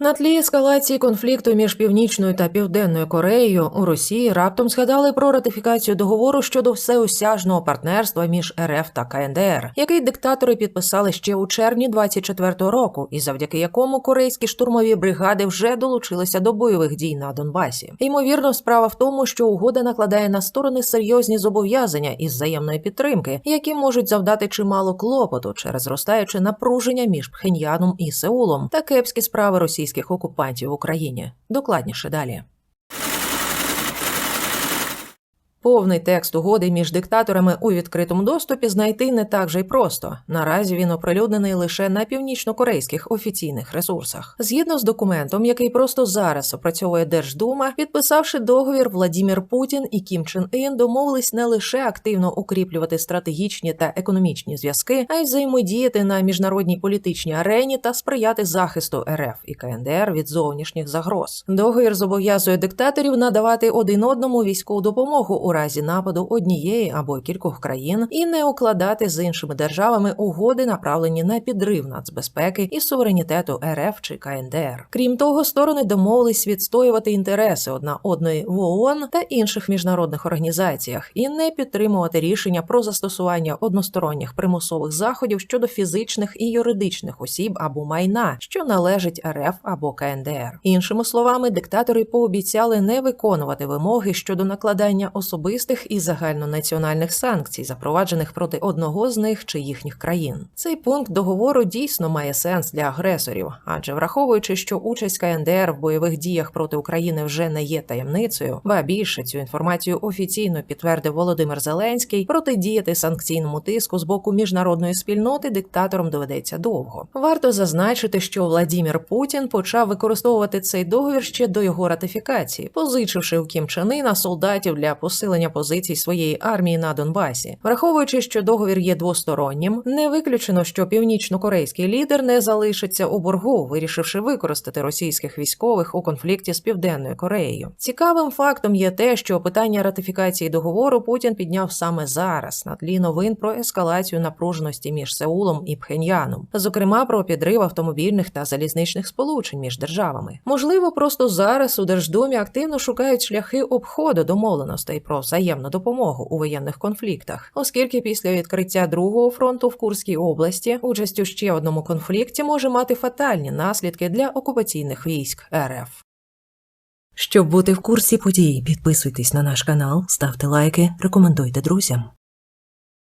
На тлі ескалації конфлікту між північною та південною Кореєю у Росії раптом згадали про ратифікацію договору щодо всеосяжного партнерства між РФ та КНДР, який диктатори підписали ще у червні 24-го року, і завдяки якому корейські штурмові бригади вже долучилися до бойових дій на Донбасі. Ймовірно, справа в тому, що угода накладає на сторони серйозні зобов'язання із взаємної підтримки, які можуть завдати чимало клопоту через зростаюче напруження між Пхеньяном і Сеулом та кепські справи російських окупантів в Україні. Докладніше далі. Повний текст угоди між диктаторами у відкритому доступі знайти не так же й просто. Наразі він оприлюднений лише на північнокорейських офіційних ресурсах. Згідно з документом, який просто зараз опрацьовує Держдума, підписавши договір, Владімір Путін і Кім Чен Ін домовились не лише активно укріплювати стратегічні та економічні зв'язки, а й взаємодіяти на міжнародній політичній арені та сприяти захисту РФ і КНДР від зовнішніх загроз. Договір зобов'язує диктаторів надавати один одному військову допомогу у разі нападу однієї або кількох країн і не укладати з іншими державами угоди, направлені на підрив нацбезпеки і суверенітету РФ чи КНДР. Крім того, сторони домовились відстоювати інтереси одна одної в ООН та інших міжнародних організаціях і не підтримувати рішення про застосування односторонніх примусових заходів щодо фізичних і юридичних осіб або майна, що належить РФ або КНДР. Іншими словами, диктатори пообіцяли не виконувати вимоги щодо накладання особистих і загальнонаціональних санкцій, запроваджених проти одного з них чи їхніх країн. Цей пункт договору дійсно має сенс для агресорів, адже враховуючи, що участь КНДР в бойових діях проти України вже не є таємницею, ба більше цю інформацію офіційно підтвердив Володимир Зеленський. Протидіяти санкційному тиску з боку міжнародної спільноти диктаторам доведеться довго. Варто зазначити, що Владімір Путін почав використовувати цей договір ще до його ратифікації, позичивши у Кім Чен Іна солдатів для посилення позицій своєї армії на Донбасі. Враховуючи, що договір є двостороннім, не виключено, що північно-корейський лідер не залишиться у боргу, вирішивши використати російських військових у конфлікті з південною Кореєю. Цікавим фактом є те, що питання ратифікації договору Путін підняв саме зараз на тлі новин про ескалацію напруженості між Сеулом і Пхеньяном, зокрема про підрив автомобільних та залізничних сполучень між державами. Можливо, просто зараз у Держдумі активно шукають шляхи обходу домовленостей взаємну допомогу у воєнних конфліктах, оскільки після відкриття другого фронту в Курській області участь у ще одному конфлікті може мати фатальні наслідки для окупаційних військ РФ. Щоб бути в курсі подій, підписуйтесь на наш канал, ставте лайки, рекомендуйте друзям.